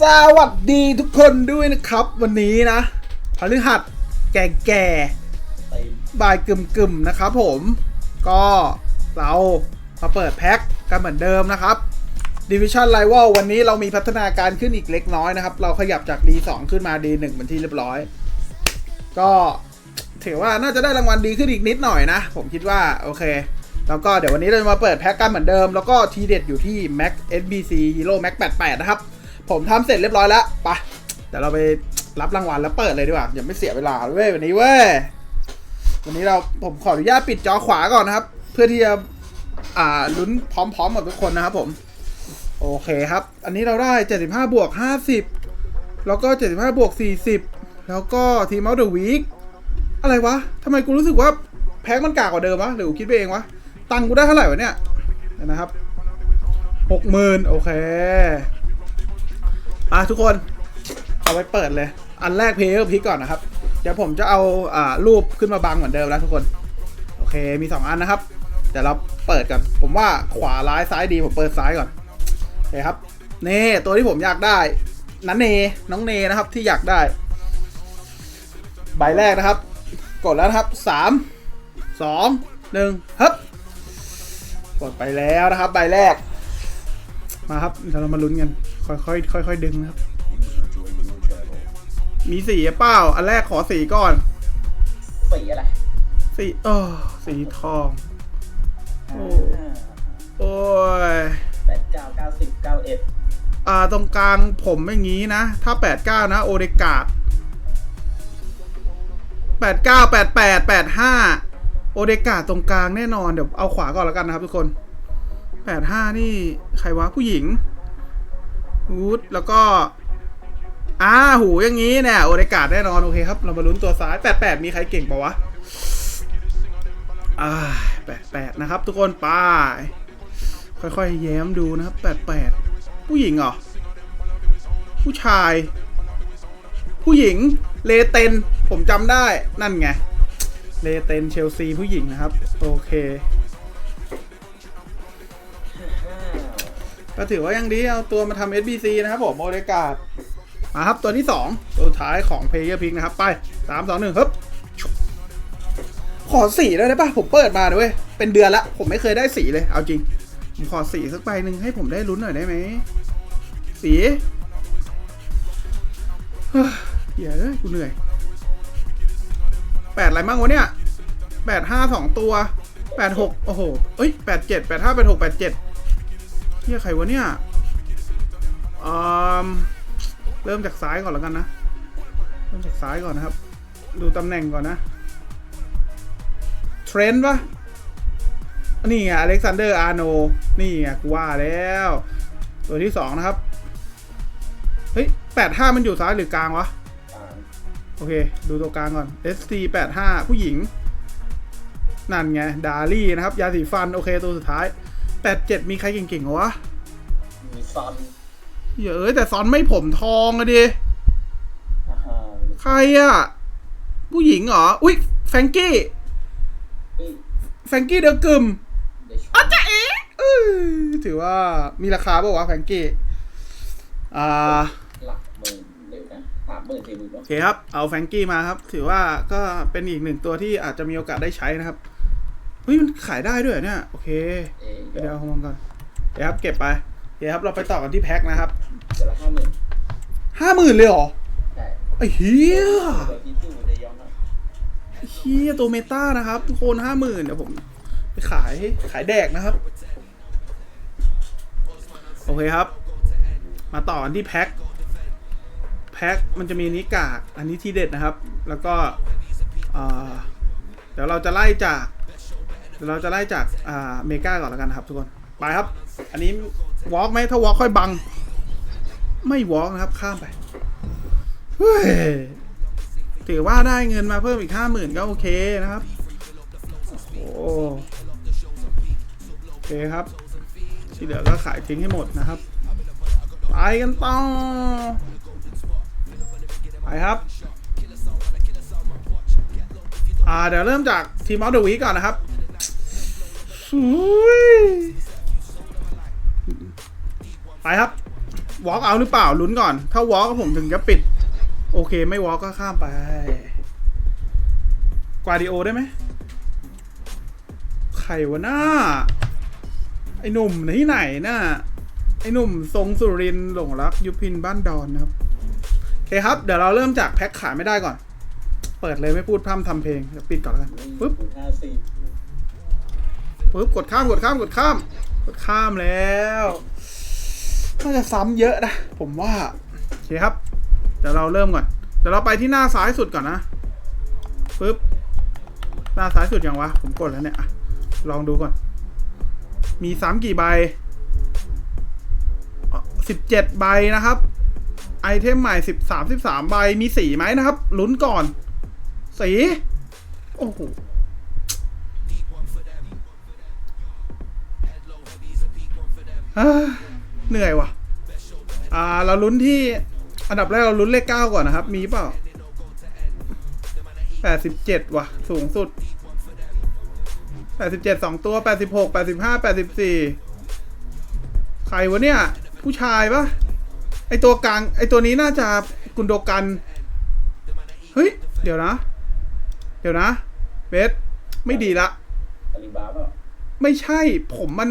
สวัสดีทุกคนด้วยนะครับ วันนี้นะพฤหัสแก่แก่บ่ายกึ่มกึ่มนะครับผม ก็เรามาเปิดแพ็คกันเหมือนเดิมนะครับ Division Rival วันนี้เรามีพัฒนาการขึ้นอีกเล็กน้อยนะครับ เราขยับจาก D2 ขึ้นมา D1 เป็นที่เรียบร้อย ก็ถือว่าน่าจะได้รางวัลดีขึ้นอีกนิดหน่อยนะ ผมคิดว่า โอเค แล้วก็เดี๋ยววันนี้เราจะมาเปิดแพ็คกันเหมือนเดิม แล้วก็ทีเด็ดอยู่ที่ Max SBC Hero Max 88 นะครับ ผมทำเสร็จเรียบร้อยแล้วไปะเดี๋ยวเราไปรับรางวัลแล้วเปิดเลยดีกว่าอย่าไม่เสียเวลาเว้ยวันนี้เว้ยวันนี้เราผมขออนุญาตปิดจอขวาก่อนนะครับ เพื่อที่จะอ่าลุ้นพร้อมๆกับทุกคนนะครับผม โอเคครับ อันนี้เราได้ 75 บวก 50 แล้วก็ 75 บวก 40 แล้วก็ทีมเอาเดอะวีคอะไรวะทำไมกูรู้สึกว่าแพ็คมันกากกว่าเดิมวะหรือกูคิดไปเองวะ ตังกูได้เท่าไหร่วะเนี่ยนะครับ 60,000 โอเค อะทุกคนเอาไปเปิดเลย อันแรกเพย์พิกก่อนนะครับ เดี๋ยวผมจะเอาอ่ารูปขึ้นมาบังเหมือนเดิมแล้วทุกคน โอเคมี 2 อันนะครับ เดี๋ยวเราเปิดกัน ผมว่าขวาร้ายซ้ายดีผมเปิดซ้ายก่อนโอเคครับเน่ตัวที่ผมอยากได้นันเนน้องเนนะครับที่อยากได้ ใบแรกนะครับ กดแล้วครับสามสองหนึ่งฮึบกดไปแล้วนะครับ ใบแรก มาครับเดี๋ยวเรามาลุ้นกัน ค่อยๆค่อยๆดึงนะครับ มีสีเปล่า อันแรกขอสีก่อน สีอะไรสีเออสีทอง โอ้โอ้ยแปดเก้าเก้าสิบเก้าเอ็ดอ่าตรงกลางผมอย่างนี้นะ ถ้า89นะ โอเดกาด89 88 85โอเดกาดตรงกลางแน่นอน เดี๋ยวเอาขวาก่อนแล้วกันนะครับทุกคน85นี่ ใครวะผู้หญิง วูดแล้วก็อ่าหูอย่างนี้เนี่ยโอเดกาดแน่นอน โอเคครับ เรามาลุ้นตัวซ้าย88มีใครเก่งปะวะอ่า88นะครับ ทุกคนไปค่อยๆแย้มดูนะครับ88ผู้หญิงเหรอ ผู้ชาย ผู้หญิงเลเตนผมจำได้นั่นไงเลเตนเชลซีผู้หญิงนะครับ โอเค ก็ถือว่ายังดีเอาตัวมาทำ SBC นะครับผมโอเดกาดมาครับ ตัวที่ 2 ตัวท้ายของ Player Pick นะครับ ไป 3 2 1ฮึบขอสีเลยได้ปะผมเปิดมาด้วยเป็นเดือนละ ผมไม่เคยได้สีเลย เอาจริง ผมขอสีสักใบหนึ่งให้ผมได้ลุ้นหน่อยได้ไหม สีเฮ้ยเหี้ยเอ้ยกูเหนื่อยแปดอะไรบ้างวะเนี่ยแปดห้าสองตัวแปดหกโอ้โหเอ้ยแปดเจ็ดแปดห้าแปดหกแปดเจ็ด เฮียใครวะเนี่ยเริ่มจากซ้ายก่อนแล้วกันนะ เริ่มจากซ้ายก่อนนะครับ ดูตำแหน่งก่อนนะ เทรนด์ปะนี่ไงอเล็กซานเดอร์อาร์โน นี่ไงกูว่าแล้ว ตัวที่สองนะครับ เฮ้ยแปดห้ามันอยู่ซ้ายหรือกลางวะ โอเค ดูตัวกลางก่อน ST 8 5ผู้หญิง นั่นไง ดารี่นะครับ ยาสีฟัน โอเค ตัวสุดท้าย 87มีใครเก่งๆเหรอวะมีซอนเยอะแต่ซอนไม่ผมทองอะดิอ่าฮะใครอะผู้หญิงเหรอ อุ๊ยแฟรงกี้นี่แฟรงกี้เดอะกึมเดชอาจารย์เอ๋อื้อถือว่ามีราคาเปล่าวะแฟรงกี้ อ่าหลักหมื่นเดี๋ยวนะสามหมื่นสี่หมื่นโอเคครับ เอาแฟรงกี้มาครับ ถือว่าก็เป็นอีกหนึ่งตัวที่อาจจะมีโอกาสได้ใช้นะครับ เฮ้ยมันขายได้ด้วยเหรอเนี่ยโอเคเอเดี๋ยวเอามองก่อนเดี๋ยวครับเก็บไปเดี๋ยวครับเราไปต่อกันที่แพ็คนะครับเดี๋ยวละห้าหมื่นห้าหมื่นเลยเหรอใช่ไอ้เฮียตัวที่ตู้จะย้อนหน่อยไอ้เฮียตัวเมตานะครับทุกคนห้าหมื่นเดี๋ยวผมไปขายขายแดกนะครับ โอเคครับ มาต่อกันที่แพ็คแพ็คมันจะมีนิกาก อันนี้ที่เด็ดนะครับ แล้วก็อ่าเดี๋ยวเราจะไล่จากเดี๋ยวเราจะไล่จากอ่าเมกาก่อนแล้วกันนะครับทุกคน ไปครับ อันนี้วอล์กไหมถ้าวอล์กค่อยบัง ไม่วอล์กนะครับข้ามไปเฮ้ยถือว่าได้เงินมาเพิ่มอีกห้าหมื่นก็โอเคนะครับโอ้โอเคครับ ที่เหลือก็ขายทิ้งให้หมดนะครับ ไปกันต่อไปครับอ่าเดี๋ยวเริ่มจากทีมออฟเดอะวีก่อนนะครับ ไปครับวอล์กเอาหรือเปล่าลุ้นก่อน ถ้าวอล์กผมถึงจะปิด โอเคไม่วอล์กก็ข้ามไปกวาดิโอได้ไหมใครวะหน้า ไอ้หนุ่มที่ไหนน่ะไอ้หนุ่มทรงสุรินหลงรัก ยุพินบ้านดอนนะครับโอเคครับ เดี๋ยวเราเริ่มจากแพ็คขายไม่ได้ก่อน เปิดเลยไม่พูดพร่ำทำเพลงเดี๋ยวปิดก่อนแล้วกันปึ๊บห้าสิบ ปึ๊บกดข้ามกดข้ามกดข้าม กดข้ามแล้วน่าจะซ้ำเยอะนะ ผมว่าโอเคครับ เดี๋ยวเราเริ่มก่อน เดี๋ยวเราไปที่หน้าซ้ายสุดก่อนนะปึ๊บหน้าซ้ายสุดยังวะ ผมกดแล้วเนี่ยลองดูก่อน มีซ้ำกี่ใบสิบเจ็ดใบนะครับ ไอเทมใหม่สิบสามสิบสามใบมีสีไหมนะครับ ลุ้นก่อน สี โอ้โห เอ้อเหนื่อยว่ะ อ่า เราลุ้นที่อันดับแรกเราลุ้นเลขเก้าก่อนนะครับ มีเปล่าแปดสิบเจ็ดว่ะ สูงสุดแปดสิบเจ็ดสองตัวแปดสิบหกแปดสิบห้าแปดสิบสี่ใครวะเนี่ย ผู้ชายปะไอตัวกลาง ไอตัวนี้น่าจะกุนโดกัน เฮ้ย เดี๋ยวนะ เดี๋ยวนะ เบส ไม่ดีละอาลีบาเปล่าไม่ใช่ ผมมัน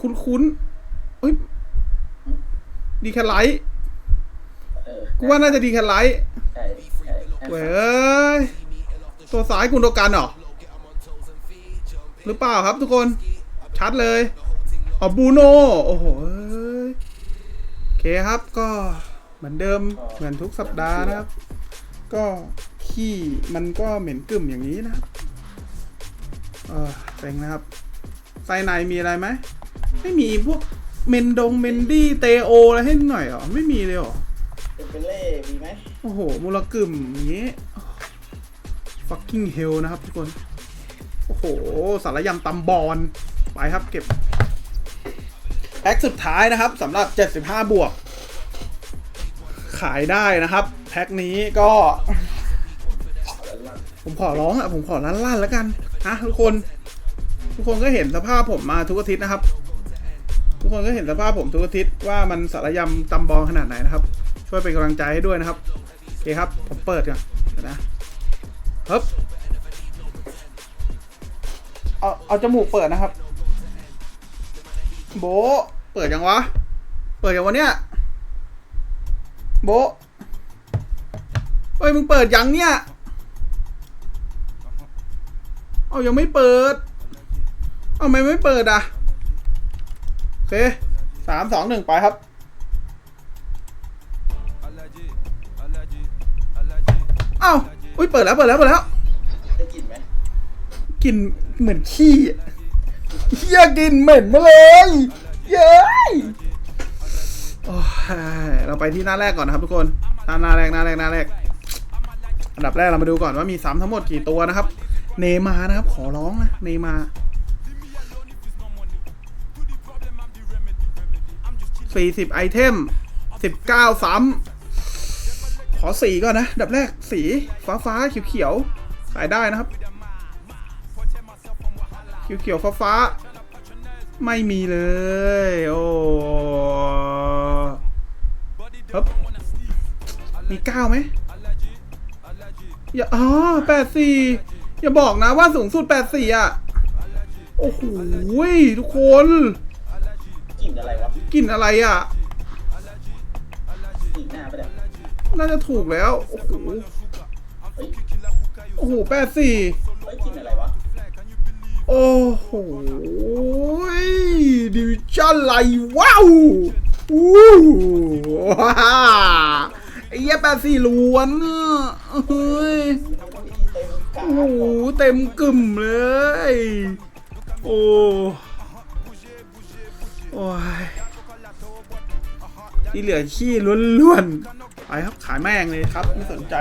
คุ้นๆ เอ้ยดีแคไลท์เออกูว่าน่าจะดีแคไลท์ใช่ใช่เว้ยตัวซ้ายกุนโดกันเหรอ หรือเปล่าครับทุกคน ชัดเลยอ๋อบูโนโอ้โหเอ้ยโอเคครับก็เหมือนเดิมเหมือนทุกสัปดาห์นะครับ ก็ขี้มันก็เหม็นกึ่มอย่างนี้นะครับเออเซ็งนะครับไซในมีอะไรไหม ไม่มีพวก เมนดงเมนดี้เตโออะไรให้หน่อยเหรอไม่มีเลยเหรอเป็นเปเล่มีไหมโอ้โหมูลกึ่มอย่างงี้ fucking hell นะครับทุกคน โอ้โห สารยำตำบอลไปครับเก็บแพ็คสุดท้ายนะครับสำหรับ 75 บวก ขายได้นะครับ แพ็คนี้ก็ ผมขอร้องอะผมขอลั่นๆแล้วกันนะทุกคน ทุกคนก็เห็นสภาพผมมาทุกอาทิตย์นะครับ ทุกคนก็เห็นสภาพผมทุกอาทิตย์ว่ามันสารยำตำบอลขนาดไหนนะครับ ช่วยเป็นกำลังใจให้ด้วยนะครับโอเคครับ ผมเปิดก่อนนะฮึบเอาเอาจมูกเปิดนะครับ โบเปิดยังวะ เปิดยังวะเนี่ย โบเฮ้ยมึงเปิดยังเนี่ยเอายังไม่เปิด เอาทำไมไม่เปิดอะ เคสามสองหนึ่งไปครับเอ้าอุ้ยเปิดแล้วเปิดแล้วเปิดแล้วได้กลิ่นไหมกลิ่นเหมือนขี้อะเฮียกลินเหม็นมาเลยเย้ยโอ้ยเราไปที่หน้าแรกก่อนนะครับทุกคนหน้าหน้าแรกหน้าแรกหน้าแรกอันดับแรกเรามาดูก่อนว่ามีซ้ำทั้งหมดกี่ตัวนะครับ เนมาร์นะครับ ขอร้องนะเนมา สี่สิบไอเทมสิบเก้าซ้ำขอสีก่อนนะ ดับแรกสีฟ้าฟ้าเขียวเขียวๆขายได้นะครับ เขียวเขียวฟ้าฟ้าๆไม่มีเลย โอ้ฮึบมีเก้าไหมอย่าอ๋อแปดสี่อย่าบอกนะว่าสูงสุดแปดสี่อะ โอ้โหทุกคน กลิ่นอะไรวะกลิ่นอะไรอะ กลิ่นหน้าปะเนี่ยน่าจะถูกแล้ว โอ้โห เฮ้ยโอ้โหแปดสี่ เฮ้ยกลิ่นอะไรวะโอ้โหดิวิชั่นไลว้าวอู้ว้าไอ้เหี้ยแปดสี่ล้วนเฮ้ยเต็มกาโอ้โหเต็มกึ่มเลย โอ้ โอ้ยที่เหลือขี้ล้วนๆไปครับขายแม่งเลยครับ ไม่สนใจ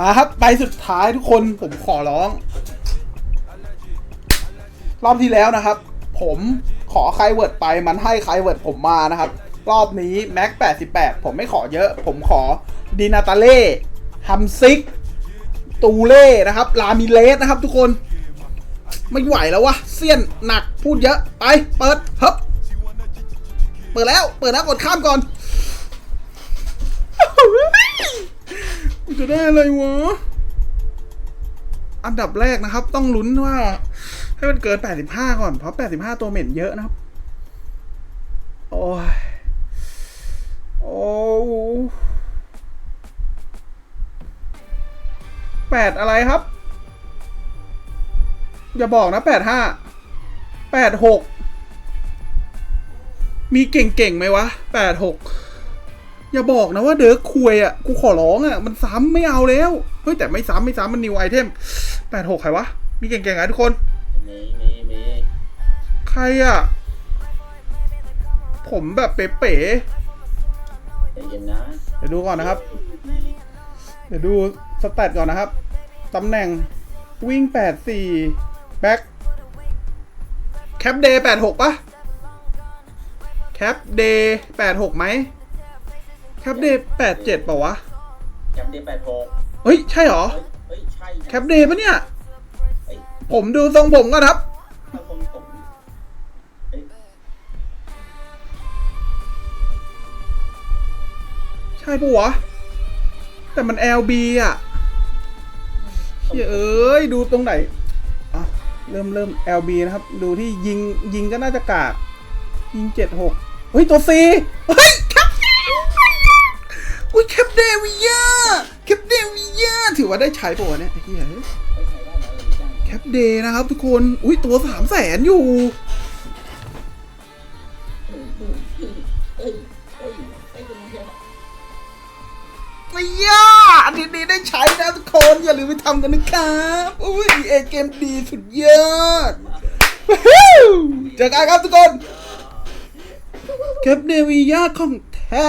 มาครับใบสุดท้ายทุกคนผมขอร้อง รอบที่แล้วนะครับ ผมขอไครเวิร์ดไปมันให้ไครเวิร์ดผมมานะครับ รอบนี้แม็ก88 ผมไม่ขอเยอะ ผมขอดินาตาเล่ฮัมซิก ตูเล่นะครับ ลามิเลสนะครับทุกคน ไม่ไหวแล้ววะ เสี้ยนหนักพูดเยอะ ไป เปิดฮึบเปิดแล้ว เปิดแล้วกดข้ามก่อนกูจะได้อะไรวะ อันดับแรกนะครับ ต้องลุ้นว่า ให้มันเกิน 85 ก่อน เพราะ 85 ตัวเหม็นเยอะนะครับ โอ้ย โอ้แปดอะไรครับ อย่าบอกนะแปดห้า แปดหกมีเก่งๆไหมวะแปดหกอย่าบอกนะว่าเดิร์กคุยอะ กูขอร้องอะ มันซ้ำไม่เอาแล้ว เฮ้ยแต่ไม่ซ้ำไม่ซ้ำมันนิวไอเทมแปดหกใครวะ มีเก่งๆอะทุกคน มีมีมีใครอะ ผมแบบเป๋ใจเย็นนะๆเดี๋ยวดูก่อนนะครับ เดี๋ยวดูสแตทก่อนนะครับ ตำแหน่งวิ่ง84แบ็ค แคปเดย์86ปะแคปเดย์86ไหมแคปเดย์87ป่าวะ แคปเดย์แปดหกเฮ้ย ใช่เหรอ เฮ้ยเฮ้ยใช่นะแคปเดย์ปะเนี่ยเฮ้ยผมดูทรงผมก่อนครับถ้าผมผมเฮ้ยใช่ปะวะ แต่มัน LB อะเฮ้ย เอ้ย ดูตรงไหนอะ เริ่มเริ่ม LB นะครับ ดูที่ยิงยิงก็น่าจะกาก ยิงเจ็ดหกเฮ้ย ตัวซีเฮ้ยแคปอุ้ยแคปเดวิยาแคปเดวิยาถือว่าได้ใช้ปะวะเนี่ยไอ้เหี้ยไม่ใช่ได้นะเลยแคปเดย์นะครับทุกคน อุ้ยตัวสามแสนอยู่ อย่าลืมไปทำกันนะครับอุ้ยเอเกมดีสุดยอดเจอกันครับทุกคนเก็บเนวิยาของแท้